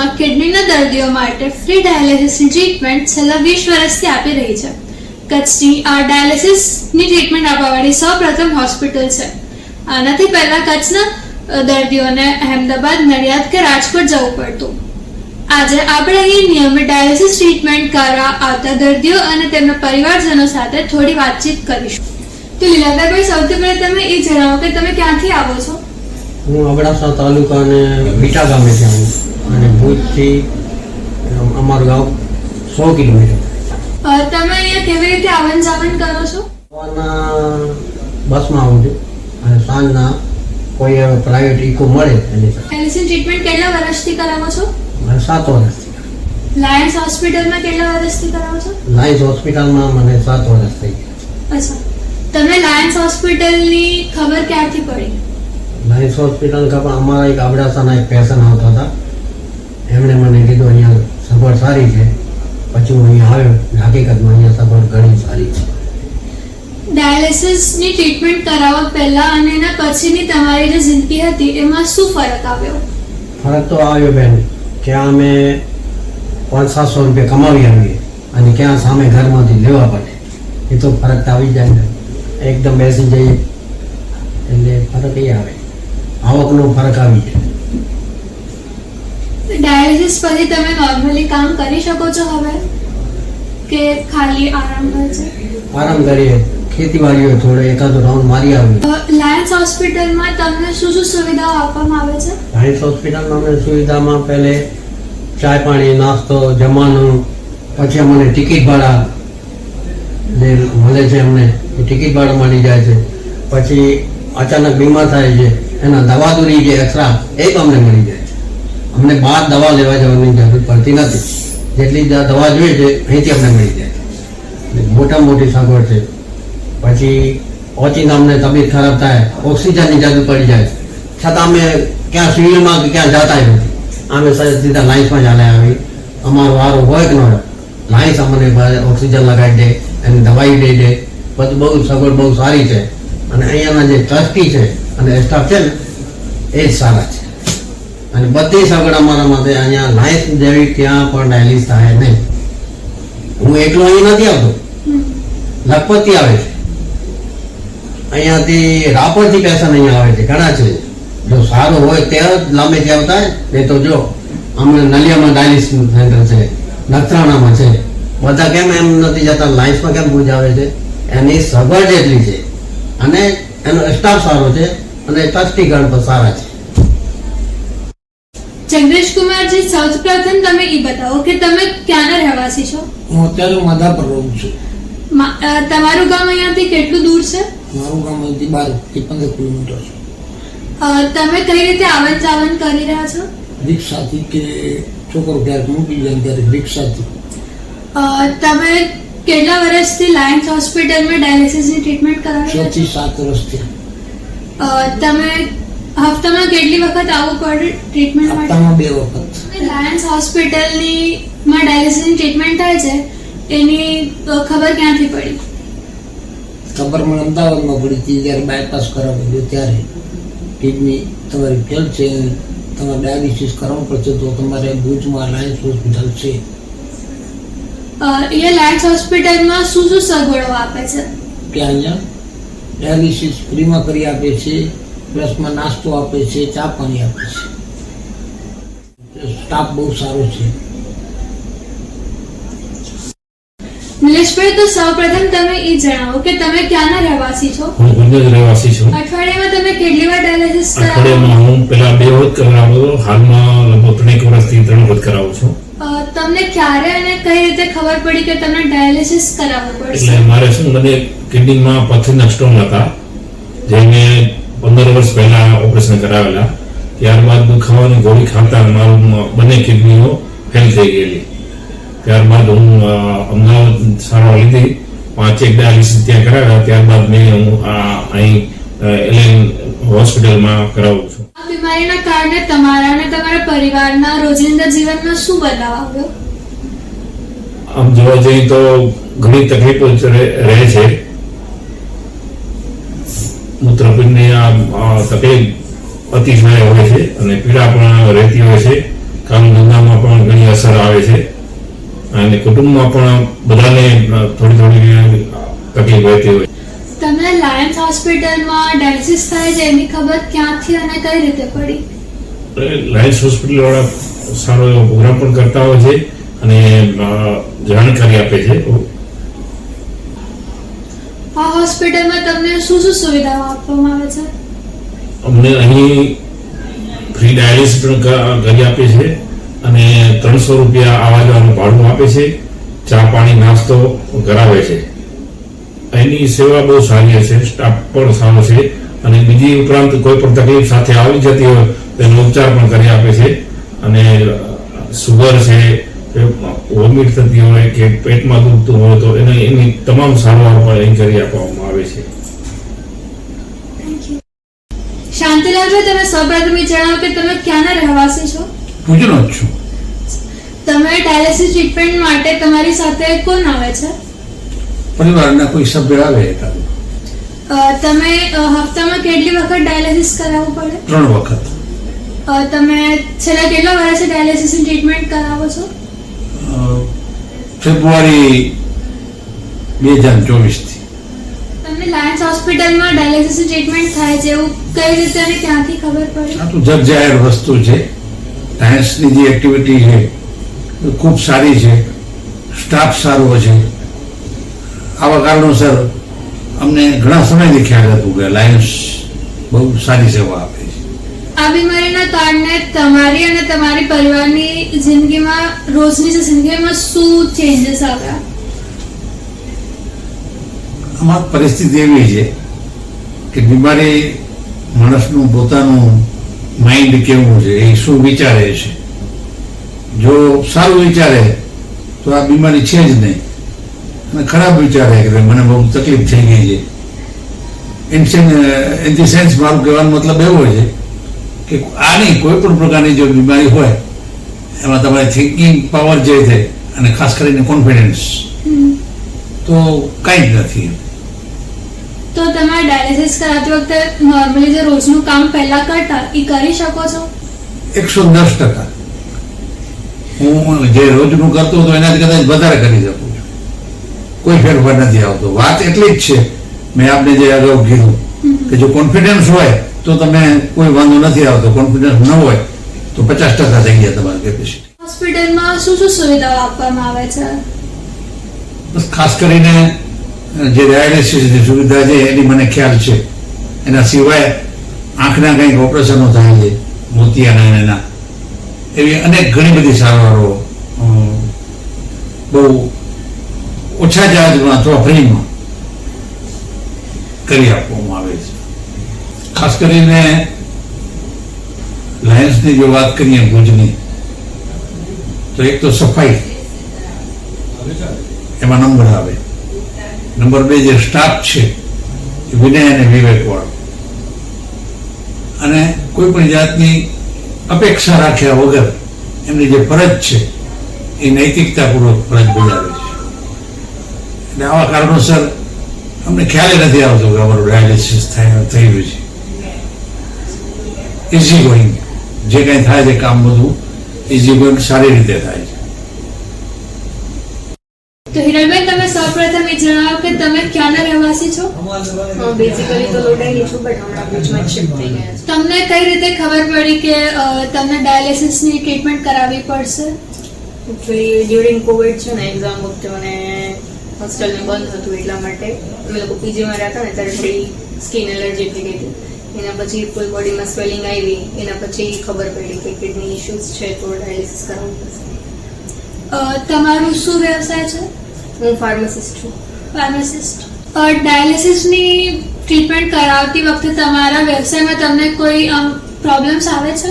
ભુજમાં કિડનીના દર્દીઓ માટે ફ્રી ડાયાલિસિસની ટ્રીટમેન્ટ છેલ્લા વીસ વર્ષથી આપી રહી છે. કચ્છની આ ડાયાલિસિસની ટ્રીટમેન્ટ આપવાવાળી સૌ પ્રથમ હોસ્પિટલ છે. આનાથી પહેલા કચ્છના દર્દીઓને અહેમદાબાદ, નડિયાદ કે રાજકોટ જવું પડતું. આજે આપણે અહીં નિયમિત ડાયાલિસિસ ટ્રીટમેન્ટ કરવા આવતા દર્દીઓ અને તેમના પરિવારજનો સાથે થોડી વાતચીત કરીશું. તો લીલાધાભાઈ સૌથી પહેલા તમે એ જણાવો કે તમે ક્યાંથી આવો છો? હું અબડાસા તાલુકા અને બીટા ગામે આવું અને ભુજથી અમ, અમારું ગામ સો કિલોમીટર. તમે અહીંયા કેવી રીતે આવન જાવન કરો છો? સવારના બસમાં આવું છું અને સાંજના કોઈ પ્રાઇવેટ ઇકો મળે એની ટ્રીટમેન્ટ કેટલા વર્ષથી કરાવો છો? મને સાત વર્ષથી લાયન્સ હોસ્પિટલમાં કેટલા વર્ષથી કરાવો છો? લાયન્સ હોસ્પિટલમાં મને સાત વર્ષ થઈ ગયા અચ્છા. તમને લાયન્સ હોસ્પિટલની ખબર ક્યારથી પડી? લાયન્સ હોસ્પિટલ ખબર અમારા એક અબડાસાના એક પેશન આવતા હતા. એમણે મને કીધું અહીંયા સગવડ સારી છે. પછી હું અહીંયા આવ્યો હકીકતમાં અહીંયા સગવડ ઘણી સારી છે. ડાયાલિસિસની ટ્રીટમેન્ટ કરાવવા પહેલા અને એના પછીની તમારી જે જિંદગી હતી એમાં શું ફરક આવ્યો? ફરક તો આવ્યો બેન ક્યાં અમે પાંચ સાતસો રૂપિયા કમાવી આવીએ અને ક્યાં સામે ઘરમાંથી લેવા પડે. એ તો ફરક તો આવી જાય ને. એકદમ બેસી જઈએ. એટલે ફરક એ આવે. આવકનો ફરક આવી જાય. ડાયાલિસિસ પછી તમે નોર્મલી કામ કરી શકો છો હવે? કે ખાલી આરામ છે? આરામ કરીએ. ખેતીવાડી હોય થોડો એકાદો રાઉન્ડ મારી આવે. લાયન્સ હોસ્પિટલમાં તમને શું શું સુવિધાઓ આપવામાં આવે છે? લાયન્સ હોસ્પિટલમાં અમને સુવિધામાં પહેલે ચાય પાણી નાસ્તો જમવાનું પછી અમને ટિકિટ ભાડા જે મળે છે અમને એ ટિકિટ ભાડા મળી જાય છે. પછી અચાનક બીમાર થાય છે. એના દવા દૂરી જે એક્સ્ટ્રા એ તો અમને મળી જાય. અમને બહાર દવા લેવા જવાની જરૂર પડતી નથી. જેટલી દવા જોઈએ છે, અહીંથી અમને મળી જાય. છે મોટા મોટી સગવડ છે. પછી ઓચિંતા અમને તબિયત ખરાબ થાય, ઓક્સિજનની જરૂર પડી જાય. છતાં અમે ક્યાં સિવિલમાં કે ક્યાં જતા નથી. અમે સીધા લાઇન્સમાં ચાલે આવી. અમારો વારો હોય કે ન હોય, લાઇન્સ અમને ઓક્સિજન લગાવી દે, એની દવાઈ દઈ દે. બધું બહુ સગવડ બહુ સારી છે. અને અહીંયાના જે ટ્રસ્ટી છે અને સ્ટાફ છે ને, એ જ સારા છે. અને બધી સગવડ અમારા માટે અહીંયા લાઈફ જેવી ક્યાં પણ ડાયલિસ થાય નહીં. હું એકલો અહીં નથી આવતો. લખપતથી આવે છે. અહીંયાથી રાપરથી પેશન અહીંયા આવે છે. ઘણા છે. જો સારું હોય ત્યાં જ લાંબેથી આવતા નહીં તો જો, અમને નલિયામાં ડાયલિસ સેન્ટર છે નખત્રાણામાં છે. બધા કેમ એમ નથી જતા? લાઈફમાં કેમ પૂજા આવે છે? એની સગવડ જેટલી છે. અને એનો સ્ટાફ સારો છે. અને ટ્રસ્ટીગણ પણ સારા છે. જગદીશ કુમારજી પ્રથમ તમે એ બતાવો કે તમે ક્યાંના રહેવાસી છો? હું અત્યારે માધાપર રહું છું તમારું ગામ અહીંયાથી કેટલું દૂર છે? મારું ગામ અહીંથી બારથી પંદર કિલોમીટર છે. તમે કઈ રીતે આવન જાવન કરી રહ્યા છો? રિક્ષાથી કે છોકરો ક્યારેક મૂકી જાય ત્યારે રિક્ષાથી. અ, તમે કેટલા વર્ષથી લાયન્સ હોસ્પિટલમાં ડાયાલિસિસની ટ્રીટમેન્ટ કરાવી છો? સાત વર્ષથી. તમે હપ્તામાં કેટલી વખત આવવું પડે ટ્રીટમેન્ટ માટે? હપ્તામાં બે વખત. લાયન્સ હોસ્પિટલની માં ડાયાલિસિસની ટ્રીટમેન્ટ થાય છે એની ખબર ક્યાંથી પડી? ખબર મને અમદાવાદમાં પડી હતી જ્યારે બાયપાસ કરાવેલું ત્યારે. કિડની તમારી ફેલ છે તમારે ડાયાલિસિસ કરાવવું પડશે તો તમારે ભુજમાં લાયન્સ હોસ્પિટલ છે. એ લાયન્સ હોસ્પિટલમાં શું શું સગવડો આપે છે? ત્યાં અહીંયા ડાયાલિસિસ ફ્રીમાં કરી આપે છે પ્લસમાં નાસ્તો આપે છે ચા પાણી આપે છે. સ્ટાફ બહુ સારો છે. નિલેશભાઈ તો સૌપ્રથમ તમે એ જણાવો કે તમે ક્યાંના રહેવાસી છો? હું ગુંજર રહેવાસી છું. અઠવાડિયામાં તમે કેટલી વાર ડાયાલિસિસ કરાવો? અઠવાડિયામાં હું પહેલા બે વખત કરાવતો હાલમાં લગભગ ત્રણેક વર્ષથી ત્રણ વખત કરાવું છું. તમને ક્યારે અને કઈ રીતે ખબર પડી કે તમને ડાયાલિસિસ કરાવવું પડશે? એટલે મારે શું મને કિડનીમાં પથરીના સ્ટોન હતા જેને પંદર વર્ષ પહેલા ઓપરેશન કરાવેલા. ત્યારબાદ દુખાવાની ગોળી ખાતા મારું બંને કિડનીઓ ફેલ થઈ ગયેલી. ત્યારબાદ હું અમદાવાદ સારવાર લીધી. પાંચેક ડાયાલિસિસ ત્યાં કરાવ્યા. ત્યારબાદ મેં હું આ અહીં એલએન હોસ્પિટલમાં કરાવું છું. બીમારીના કારણે તમારા અને તમારા પરિવારના રોજિંદા જીવનમાં શું બદલાવ આવ્યો? આમ જોવા જઈએ તો ઘણી તકલીફો રહે રહે છે. મૂત્રપિંડની આ તકલીફ અતિશય હોય છે અને પીડા પણ રહેતી હોય છે. કામ ધંધામાં પણ ઘણી અસર આવે છે. અને કુટુંબમાં પણ બધાને થોડી થોડી તકલીફ રહેતી હોય તમને લાયન્સ હોસ્પિટલમાં ડાયાલિસિસ થાય છે એની ખબર ક્યાંથી અને કઈ રીતે પડી? લાયન્સ હોસ્પિટલ વાળા સારો એવો પ્રોગ્રામ પણ કરતા હોય છે અને જાણકારી આપે છે. આ હોસ્પિટલમાં તમને શું શું સુવિધાઓ આપવામાં આવે છે? અમને અહીં ફ્રી ડાયાલિસિસ પણ કરી આપે છે અને ત્રણસો રૂપિયા આવા જવાનું ભાડું આપે છે. ચા પાણી, નાસ્તો કરાવે છે. એની સેવા બહુ સારી છે સ્ટાફ પણ સારો છે અને બીજી ઉપરાંત કોઈ પણ તકલીફ સાથે આવી જતી હોય તેનો ઉપચાર પણ કરી આપે છે. અને સુગર છે વોમિટ થતી હોય કે પેટમાં દુખતું હોય તો એને એની તમામ સારવાર પણ અહીં કરી આપવામાં આવે છે. શાંતિલાલભાઈ તમે સૌપ્રથમ જણાવો કે તમે ક્યાંના રહેવાસી છો? ભુજનો જ છું. તમે ડાયાલિસિસ ટ્રીટમેન્ટ માટે તમારી સાથે કોણ આવે છે? પરિવારના કોઈ સભ્ય આવે તમે હપ્તામાં કેટલી વખત ડાયાલિસિસ કરાવવું પડે? ત્રણ વખત. તમે છેલ્લા કેટલા વર્ષે ડાયાલિસિસ ટ્રીટમેન્ટ કરાવો છો? ફેબ્રુઆરી બે હજાર ચોવીસથી. તમને લાયન્સ હોસ્પિટલમાં ડાયાલિસિસની ટ્રીટમેન્ટ થાય છે એવું કઈ રીતે અને ક્યાંથી ખબર પડી? આ તો જગ જાહેર વસ્તુ છે. સાયન્સની જે એક્ટિવિટી છે એ ખૂબ સારી છે. સ્ટાફ સારો છે. આવા કારણોસર અમને ઘણા સમયથી ખ્યાલ હતું કે લાયન્સ બહુ સારી સેવા આપે. આ બીમારીના કારણે તમારી અને તમારી પરિવારની જિંદગીમાં, રોજની જિંદગીમાં શું ચેન્જીસ આવ્યા? આમાં પરિસ્થિતિ એવી છે કે બીમારી માણસનું પોતાનું માઇન્ડ કેવું છે, એ શું વિચારે છે? જો સારું વિચારે, તો આ બીમારી છે જ નહીં. અને ખરાબ વિચારે કે મને બહુ તકલીફ થઈ ગઈ છે. ઇન સેન્સ મારું કહેવાનો મતલબ એવો છે કે નહીં કોઈ પણ પ્રકારની જો બીમારી હોય એમાં તમારે થિંકિંગ પાવર જે છે અને ખાસ કરીને કોન્ફિડન્સ તો કંઈ જ નથી. તો તમારે ડાયાલિસિસ કરાવતી વખતે નોર્મલી જે રોજનું કામ પહેલા કરતા એ કરી શકો છો? એકસો દસ ટકા. હું જે રોજનું કરતો હતો એનાથી કદાચ વધારે કરી શકું છું. કોઈ ફેરફાર નથી આવતો. વાત એટલી જ છે મેં આપને જે અગાઉ કીધું કે જો કોન્ફિડન્સ હોય તો તમે કોઈ વાંધો નથી આવતો કોન્ફિડન્સ ન હોય તો પચાસ ટકા થઈ ગયા તમારી કેપેસિટી હોસ્પિટલમાં શું શું સુવિધાઓ આપવામાં આવે છે? બસ ખાસ કરીને જે ડાયાલિસિસની સુવિધા છે એની મને ખ્યાલ છે. એના સિવાય આંખના કંઈક ઓપરેશનો થાય છે મોતિયાના એના. એવી અનેક ઘણી બધી સારવારો બહુ ઓછા ચાર્જમાં અથવા ફ્રીમાં કરી આપવામાં ખાસ કરીને લાયન્સની જો વાત કરીએ ભુજની, તો એક તો સફાઈ. એમાં નંબર આવે. નંબર બે જે સ્ટાફ છે, એ વિનય અને વિવેક વાળો. અને કોઈ પણ જાતની અપેક્ષા રાખ્યા વગર એમની જે ફરજ છે, એ નૈતિકતાપૂર્વક ફરજ બજાવે છે. એટલે આવા કારણોસર અમને ખ્યાલ નથી આવતો કે અમારું ડાયાલિસિસ થાય થઈ રહ્યું છે. ઇઝી ગોઈંગ જે કંઈ થાય છે કામ બધું ઇઝી ગોઈંગ સારી રીતે થાય છે. તો હિરલબેન તમે સૌપ્રથમ એ જણાવો કે તમે ક્યાંના રહેવાસી છો? બેઝિકલી તો લોડાઈ છું બટ હમણાં ભુજમાં શિફ્ટ થઈ ગયા તમને કઈ રીતે ખબર પડી કે તમને ડાયાલિસિસની ટ્રીટમેન્ટ કરાવવી પડશે? એકચ્યુઅલી ડ્યુરિંગ કોવિડ છે ને એક્ઝામ વખતે મને હોસ્ટેલને બંધ હતું એટલા માટે. અમે લોકો પીજીમાં રહેતા ને ત્યારે થોડી સ્કિન એલર્જી થઈ ગઈ હતી. એના પછી ફૂલ બોડીમાં સ્વેલિંગ આવી એના પછી ખબર પડી કે કિડની ઇશ્યુઝ છે તો ડાયાલિસિસ કરાવવું પડશે. તમારું શું વ્યવસાય છે? હું ફાર્માસિસ્ટ છું. ફાર્માસિસ્ટ ડાયાલિસિસની ટ્રીટમેન્ટ કરાવતી વખતે તમારા વ્યવસાયમાં તમને કોઈ પ્રોબ્લેમ્સ આવે છે?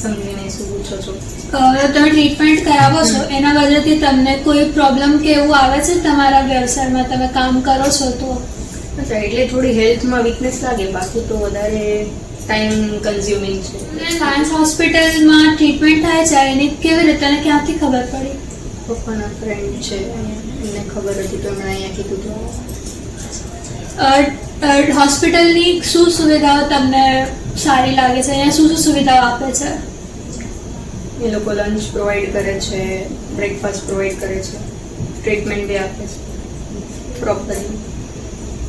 સમજીને શું પૂછો છો? તમે ટ્રીટમેન્ટ કરાવો છો એના વજહથી તમને કોઈ પ્રોબ્લેમ કે એવું આવે છે તમારા વ્યવસાયમાં? તમે કામ કરો છો તો? અચ્છા એટલે થોડી હેલ્થમાં વીકનેસ લાગે? બાકી તો વધારે ટાઈમ કન્ઝ્યુમિંગ છે. તમને લાયન્સ હોસ્પિટલમાં ટ્રીટમેન્ટ થાય છે એની કેવી રીતે? અને ક્યાંથી ખબર પડી? પપ્પાના ફ્રેન્ડ છે એમને ખબર હતી તો એમણે અહીંયા કીધું તો હોસ્પિટલની શું સુવિધાઓ તમને સારી લાગે છે? અહીંયા શું શું સુવિધાઓ આપે છે? એ લોકો લંચ પ્રોવાઈડ કરે છે બ્રેકફાસ્ટ પ્રોવાઈડ કરે છે ટ્રીટમેન્ટ બી આપે છે. પ્રોપરલી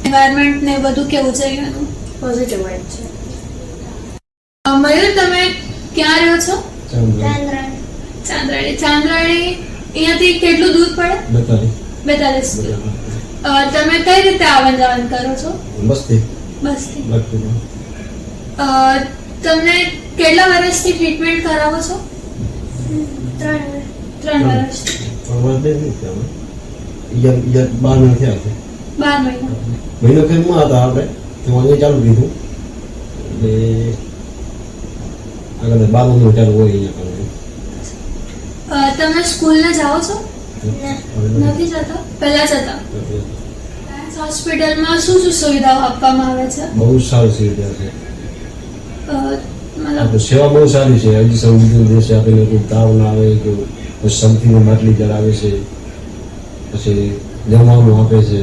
એન્વાયરમેન્ટ ને બધું કેવું છે અહીંયાનું પોઝિટિવ વાઇબ છે. મયુર તમે ક્યાં રહ્યો છો? ચાંદ્રાણી. ચાંદ્રાણી. અહીંયાથી કેટલું દૂર પડે? બેતાલીસ. અ, તમે કઈ રીતે આવન જાવન કરો છો? બસથી. બસથી. અ, તમને કેટલા વર્ષથી ટ્રીટમેન્ટ કરાવો છો? ત્રણ. ત્રણ વર્ષ ઈયર ઈયર બાર મહિના થયા છે બાર મહિના મહિનો ખેરમાં હતા આપણે એમાં ચાલુ કીધું એટલે આગળ બાર મહિનો ચાલુ હોય અહીંયા તમે સ્કૂલને જાઓ છો નથી જતા પહેલા જતા હોસ્પિટલમાં શું શું સુવિધાઓ આપવામાં આવે છે બહુ સારી સુવિધા છે સેવા બહુ સારી છે હજી સૌ દેશે આપેલો કોઈ તાવ ના આવે કે સમથીની માટલી ચડાવે છે પછી જમવાનું આપે છે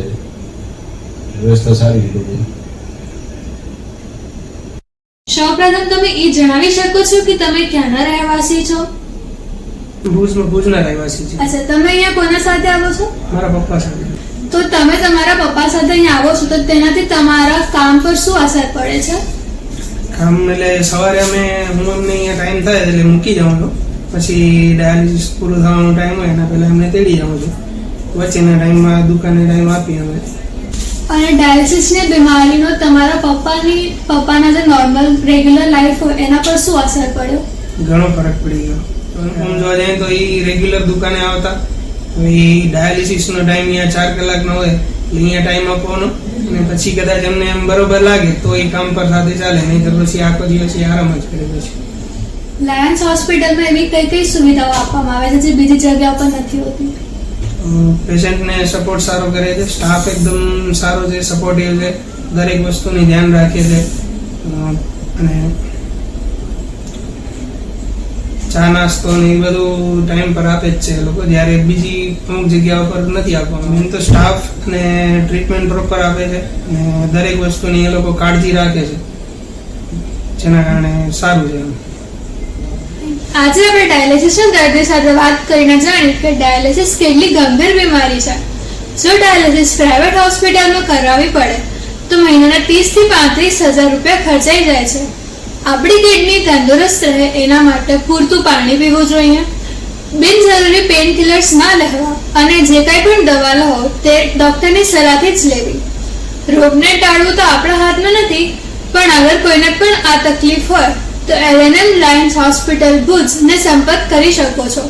વ્યવસ્થા સારી છે બધી સૌપ્રથમ તમે એ જણાવી શકો છો કે તમે ક્યાંના રહેવાસી છો? ભુજમાં ભુજના રહેવાસી છું અચ્છા તમે અહીંયા કોના સાથે આવો છો? મારા પપ્પા સાથે. તો તમે તમારા પપ્પા સાથે અહીંયા આવો છો તો તેનાથી તમારા કામ પર શું અસર પડે છે? કામ એટલે સવારે અમે હું અમને અહીંયા ટાઈમ થાય એટલે મૂકી જાઉં છું. પછી ડાયાલિસિસ પૂરો થવાનો ટાઈમ હોય એના પહેલાં અમને તેડી જાઉં છું. વચ્ચેના ટાઈમમાં દુકાને ટાઈમ આપી અમે. અને ડાયાલિસિસની બીમારીનો તમારા પપ્પાની પપ્પાના જે નોર્મલ રેગ્યુલર લાઈફ હોય એના પર શું અસર પડ્યો? ઘણો ફરક પડી ગયો. આમ જોવા જઈએ તો એ રેગ્યુલર દુકાને આવતા. એ ડાયાલિસિસનો ટાઈમ અહીંયા ચાર કલાકનો હોય અહીંયા ટાઈમ આપવાનો. અને પછી કદાચ એમને એમ બરોબર લાગે તો એ કામ પર સાથે ચાલે નહીં તો પછી આખો દિવસ આરામ જ કરે પછી. લાયન્સ હોસ્પિટલમાં એવી કઈ કઈ સુવિધાઓ આપવામાં આવે છે જે બીજી જગ્યા પર નથી હોતી? પેશન્ટને સપોર્ટ સારો કરે છે. સ્ટાફ એકદમ સારો છે સપોર્ટિવ છે. દરેક વસ્તુની ધ્યાન રાખે છે. અને ચા નાસ્તો ને એ બધું ટાઈમ પર આપે જ છે લોકો. જ્યારે બીજી અમુક જગ્યા પર નથી આપવાનું એમ તો સ્ટાફ ને ટ્રીટમેન્ટ પ્રોપર આપે છે. અને દરેક વસ્તુની એ લોકો કાળજી રાખે છે. જેના કારણે સારું છે એમ. આજે આપણે ડાયાલિસિસના દર્દી સાથે વાત કરીને જાણી કે ડાયાલિસિસ કેટલી ગંભીર બીમારી છે. જો ડાયાલિસિસ પ્રાઇવેટ હોસ્પિટલમાં કરાવવી પડે, તો મહિનાના ત્રીસથી પાંત્રીસ હજાર રૂપિયા ખર્ચાઈ જાય છે. આપણી કિડની તંદુરસ્ત રહે એના માટે પૂરતું પાણી પીવું જોઈએ. બિનજરૂરી પેઇન કિલર્સ ના લેવા અને જે કાંઈ પણ દવા લો તે ડૉક્ટરની સલાહથી જ લેવી. રોગને ટાળવું તો આપણા હાથમાં નથી, પણ અગર કોઈને પણ આ તકલીફ હોય તો એલએનએલ લાયન્સ હોસ્પિટલ ભુજને સંપર્ક કરી શકો છો.